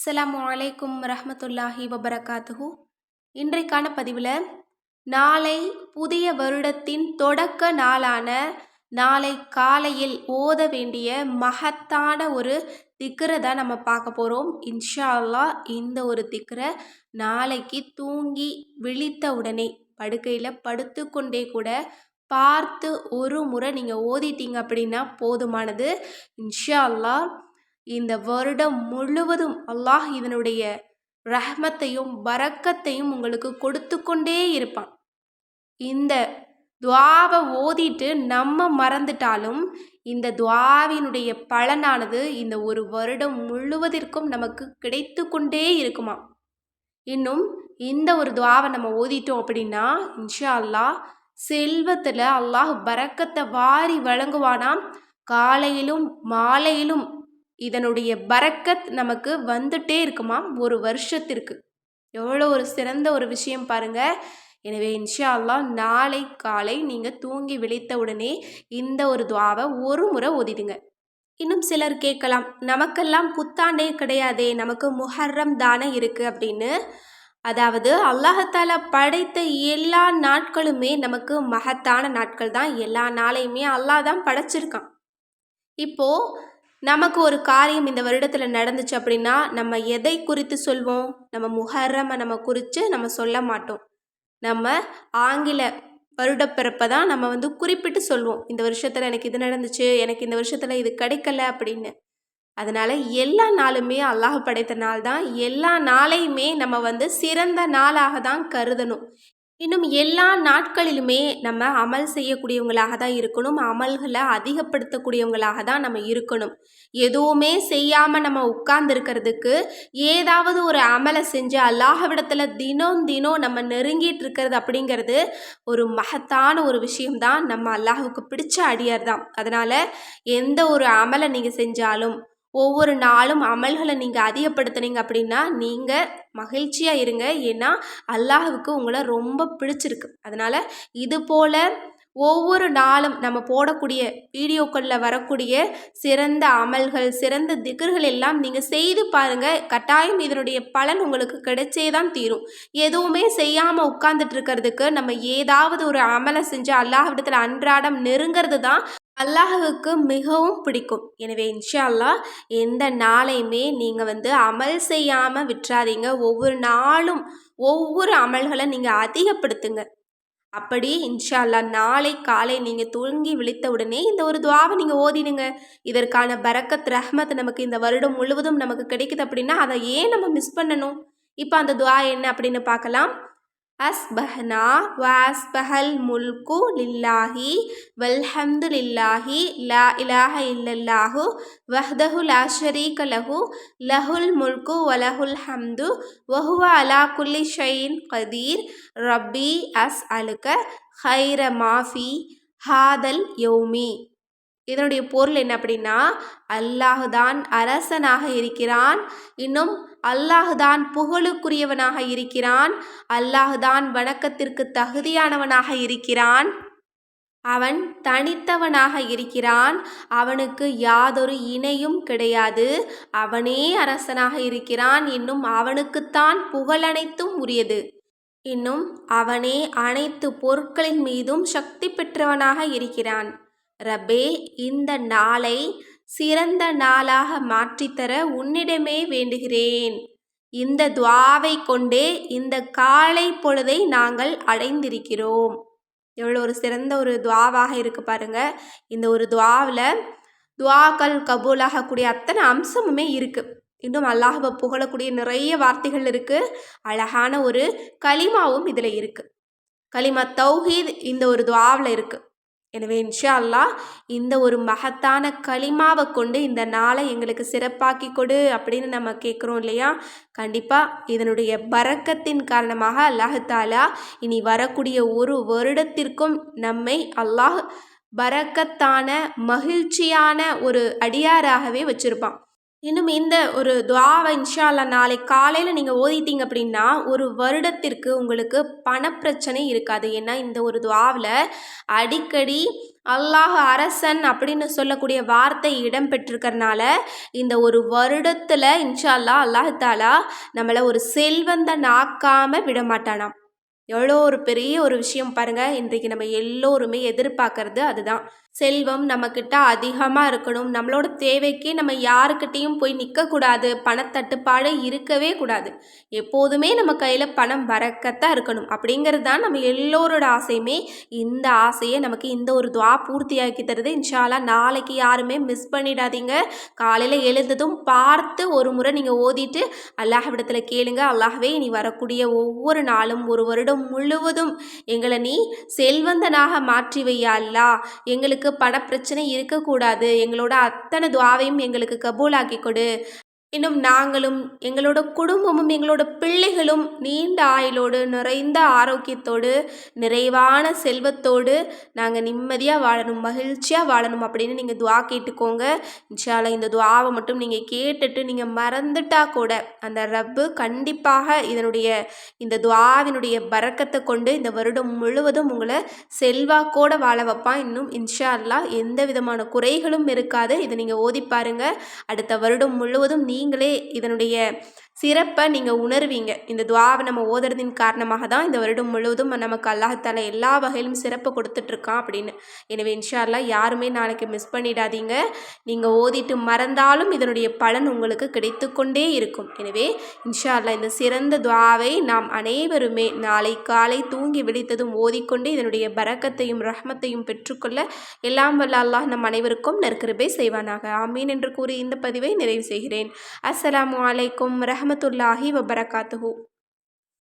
அஸ்லாம் வலைக்கும் ரஹமத்துல்லாஹி வபரகாத்துஹு. இன்றைக்கான பதிவில் நாளை புதிய வருடத்தின் தொடக்க நாளான நாளை காலையில் ஓத வேண்டிய மகத்தான ஒரு திக்கரை தான் நம்ம பார்க்க போகிறோம் இன்ஷா அல்லா இந்த ஒரு திக்கரை நாளைக்கு தூங்கி விழித்த உடனே படுக்கையில் படுத்து கொண்டே கூட பார்த்து ஒரு முறை நீங்கள் ஓதிட்டீங்க அப்படின்னா போதுமானது. இன்ஷா அல்லா இந்த வருடம் முழுவதும் அல்லாஹ் இதனுடைய ரஹ்மத்தையும் பறக்கத்தையும் உங்களுக்கு கொடுத்து கொண்டே இருப்பான். இந்த துவாவை ஓதிட்டு நம்ம மறந்துட்டாலும் இந்த துவாவினுடைய பலனானது இந்த ஒரு வருடம் முழுவதற்கும் நமக்கு கிடைத்து கொண்டே இருக்குமா? இன்னும் இந்த ஒரு துவாவை நம்ம ஓதிட்டோம் அப்படின்னா இன்ஷா அல்லாஹ் செல்வத்தில் அல்லாஹ் பறக்கத்தை வாரி வழங்குவானாம். காலையிலும் மாலையிலும் இதனுடைய பரக்கத் நமக்கு வந்துட்டே இருக்குமாம் ஒரு வருஷத்திற்கு. எவ்வளோ ஒரு சிறந்த ஒரு விஷயம் பாருங்கள் எனவே இன்ஷா அல்லா நாளை காலை நீங்கள் தூங்கி விழித்த உடனே இந்த ஒரு துவாவை ஒரு முறை ஓதிடுங்க. இன்னும் சிலர் கேட்கலாம் நமக்கெல்லாம் புத்தாண்டே கிடையாதே நமக்கு முஹர்ரம் தானே இருக்குது அப்படின்னு. அதாவது அல்லாஹால படைத்த எல்லா நாட்களுமே நமக்கு மகத்தான நாட்கள் தான் எல்லா நாளையுமே அல்லாஹ் தான் படைச்சிருக்கான். இப்போது நமக்கு ஒரு காரியம் இந்த வருடத்தில் நடந்துச்சு அப்படின்னா நம்ம எதை குறித்து சொல்வோம்? நம்ம முஹர்ரமை நம்ம குறித்து நம்ம சொல்ல மாட்டோம். நம்ம ஆங்கில வருடப்பிறப்பை தான் நம்ம வந்து குறிப்பிட்டு சொல்வோம். இந்த வருஷத்தில் எனக்கு இது நடந்துச்சு எனக்கு இந்த வருஷத்தில் இது கிடைக்கல அப்படின்னு. அதனால் எல்லா நாளுமே அல்லாஹ் படைத்த நாள் தான் எல்லா நாளையுமே நம்ம வந்து சிறந்த நாளாக தான் கருதணும். இன்னும் எல்லா நாட்களிலுமே நம்ம அமல் செய்யக்கூடியவங்களாக தான் இருக்கணும். அமல்களை அதிகப்படுத்தக்கூடியவங்களாக தான் நம்ம இருக்கணும். எதுவுமே செய்யாமல் நம்ம உட்கார்ந்துருக்கிறதுக்கு ஏதாவது ஒரு அமலை செஞ்சு அல்லாஹவிடத்தில் தினம் தினம் நம்ம நெருங்கிட்டு இருக்கிறது அப்படிங்கிறது ஒரு மகத்தான ஒரு விஷயம்தான் நம்ம அல்லாஹுக்கு பிடிச்ச அடியார் தான். அதனால் எந்த ஒரு அமலை நீங்கள் செஞ்சாலும் ஒவ்வொரு நாளும் அமல்களை நீங்கள் அதிகப்படுத்துனீங்க அப்படின்னா நீங்கள் மகிழ்ச்சியாக இருங்க. ஏன்னா அல்லாஹுக்கு உங்களை ரொம்ப பிடிச்சிருக்கு. அதனால் இது போல் ஒவ்வொரு நாளும் நம்ம போடக்கூடிய வீடியோக்களில் வரக்கூடிய சிறந்த அமல்கள் சிறந்த திகர்கள் எல்லாம் நீங்கள் செய்து பாருங்கள் கட்டாயம் இதனுடைய பலன் உங்களுக்கு கிடைச்சே தான் தீரும். எதுவுமே செய்யாமல் உட்கார்ந்துட்டு இருக்கிறதுக்கு நம்ம ஏதாவது ஒரு அமலை செஞ்சு அல்லாஹிடத்தில் அன்றாடம் நெருங்கிறது தான் அல்லாஹுக்கு மிகவும் பிடிக்கும். எனவே இன்ஷா அல்லாஹ் எந்த நாளையுமே நீங்கள் வந்து அமல் செய்யாமல் விட்டுறாதீங்க. ஒவ்வொரு நாளும் ஒவ்வொரு அமல்களை நீங்கள் அதிகப்படுத்துங்க. அப்படி இன்ஷா அல்லா நாளை காலை நீங்கள் தூங்கி விழித்த உடனே இந்த ஒரு துவாவை நீங்கள் ஓதிடுங்க. இதற்கான பரக்கத் ரஹ்மத் நமக்கு இந்த வருடம் முழுவதும் நமக்கு கிடைக்குது அப்படின்னா அதை ஏன் நம்ம மிஸ் பண்ணணும்? இப்போ அந்த துவா என்ன அப்படின்னு பார்க்கலாம். அஸ்பஹ்னா வாஸ்பஹல் முல்கு லில்லாஹி வல்ஹம்து லில்லாஹி லா இலாஹ இல்லல்லாஹு வஹ்தஹு லா ஷரீக லஹு லஹுல் முல்கு வலஹுல் ஹம்து வஹுவ அலா குல்லி ஷைன் கதீர். ரப்பி அஸ் அலுக ஹைர மாஃபி ஹாதல் யோமி. இதனுடைய பொருள் என்ன அப்படின்னா அல்லாஹுதான் அரசனாக இருக்கிறான். இன்னும் அல்லாஹுதான் புகழுக்குரியவனாக இருக்கிறான். அல்லாஹுதான் வணக்கத்திற்கு தகுதியானவனாக இருக்கிறான். அவன் தனித்தவனாக இருக்கிறான். அவனுக்கு யாதொரு இணையும் கிடையாது. அவனே அரசனாக இருக்கிறான். இன்னும் அவனுக்குத்தான் புகழனைத்தும் உரியது. இன்னும் அவனே அனைத்து பொருட்களின் மீதும் சக்தி பெற்றவனாக இருக்கிறான். ரபே இந்த நாளை சிறந்த நாளாக மாற்றித்தர உன்னிடமே வேண்டுகிறேன். இந்த துவாவை கொண்டே இந்த காலை பொழுதை நாங்கள் அடைந்திருக்கிறோம். எவ்வளோ ஒரு சிறந்த ஒரு துவாவாக இருக்குது பாருங்கள் இந்த ஒரு துவாவில் துவாக்கள் கபூலாகக்கூடிய அத்தனை அம்சமுமே இருக்குது இன்னும் அல்லாஹவை புகழக்கூடிய நிறைய வார்த்தைகள் இருக்குது அழகான ஒரு களிமாவும் இதில் இருக்குது களிமா தௌஹீத் இந்த ஒரு துவாவில் இருக்குது எனவே இன்ஷா அல்லா இந்த ஒரு மகத்தான களிமாவை கொண்டு இந்த நாளை எங்களுக்கு சிறப்பாக்கி கொடு அப்படின்னு நம்ம கேட்குறோம் இல்லையா? கண்டிப்பாக இதனுடைய பறக்கத்தின் காரணமாக அல்லாஹாலா இனி வரக்கூடிய ஒரு வருடத்திற்கும் நம்மை அல்லாஹ் பறக்கத்தான மகிழ்ச்சியான ஒரு அடியாராகவே வச்சுருப்பான். இன்னும் இந்த ஒரு துவாவை இன்ஷா அல்லா நாளை காலையில் நீங்கள் ஓதிட்டீங்க அப்படின்னா ஒரு வருடத்திற்கு உங்களுக்கு பணப்பிரச்சனை இருக்காது. ஏன்னா இந்த ஒரு துவாவில் அடிக்கடி அல்லாஹ் அரசன் அப்படின்னு சொல்லக்கூடிய வார்த்தை இடம்பெற்றுக்கறனால இந்த ஒரு வருடத்தில் இன்ஷா அல்லா அல்லாஹ் நம்மளை ஒரு செல்வந்த நாக்காமல் விட மாட்டானாம் எவ்வளோ ஒரு பெரிய ஒரு விஷயம் பாருங்கள் இன்றைக்கு நம்ம எல்லோருமே எதிர்பார்க்கறது அதுதான். செல்வம் நம்மக்கிட்ட அதிகமாக இருக்கணும். நம்மளோட தேவைக்கு நம்ம யாருக்கிட்டேயும் போய் நிற்கக்கூடாது பணத்தட்டுப்பாடு இருக்கவே கூடாது. எப்போதுமே நம்ம கையில் பணம் வரக்கத்தான் இருக்கணும். அப்படிங்கிறது தான் நம்ம எல்லோரோட ஆசையுமே. இந்த ஆசையை நமக்கு இந்த ஒரு துவா பூர்த்தியாக்கி தருது. இன்ஷாலா நாளைக்கு யாருமே மிஸ் பண்ணிடாதீங்க. காலையில் எழுந்ததும் பார்த்து ஒரு முறை நீங்கள் ஓதிட்டு அல்லாஹ்விடத்தில் கேளுங்க. அல்லாஹ்வே நீ வரக்கூடிய ஒவ்வொரு நாளும் ஒரு வருடம் முழுவதும் எங்களை நீ செல்வந்தனாக மாற்றி வையா அல்லா எங்களுக்கு பணப்பிரச்சனை இருக்கக்கூடாது. எங்களோட அத்தனை துவாவையும் எங்களுக்கு கபூலாக்கி கொடு. இன்னும் நாங்களும் எங்களோட குடும்பமும் எங்களோட பிள்ளைகளும் நீண்ட ஆயுளோடு நிறைந்த ஆரோக்கியத்தோடு நிறைவான செல்வத்தோடு நாங்கள் நிம்மதியாக வாழணும் மகிழ்ச்சியாக வாழணும் அப்படின்னு நீங்கள் துவா கேட்டுக்கோங்க. இன்ஷால இந்த துவாவை மட்டும் நீங்கள் கேட்டுட்டு நீங்கள் மறந்துட்டா கூட அந்த ரப்பு கண்டிப்பாக இதனுடைய இந்த துவாவினுடைய பறக்கத்தை கொண்டு இந்த வருடம் முழுவதும் உங்களை செல்வாக்கோட வாழ வைப்பான் இன்னும் இன்ஷா அல்லாஹ் எந்த விதமான குறைகளும் இருக்காது. இதை நீங்கள் ஓதி பாருங்க. அடுத்த வருடம் முழுவதும் நீ நீங்களே இதனுடைய சிறப்பை நீங்கள் உணர்வீங்க. இந்த துவாவை நம்ம ஓதுறதின் காரணமாக தான் இந்த வருடம் முழுவதும் நமக்கு அல்லாஹால எல்லா வகையிலும் சிறப்பை கொடுத்துட்ருக்கான் அப்படின்னு. எனவே இன்ஷா யாருமே நாளைக்கு மிஸ் பண்ணிடாதீங்க. நீங்கள் ஓதிட்டு மறந்தாலும் இதனுடைய பலன் உங்களுக்கு கிடைத்து கொண்டே இருக்கும். எனவே இன்ஷா இந்த சிறந்த துவாவை நாம் அனைவருமே நாளை காலை தூங்கி விழித்ததும் ஓதிக்கொண்டு இதனுடைய பரக்கத்தையும் ரஹ்மத்தையும் பெற்றுக்கொள்ள எல்லாம் வல்ல அல்லாஹ் நம் அனைவருக்கும் நற்கிருபை செய்வானாக. ஆமீன் என்று கூறி இந்த பதிவை நிறைவு செய்கிறேன். அஸ்ஸலாமு அலைக்கும் ரஹமத்துல்லாஹி வபரகாத்துஹூ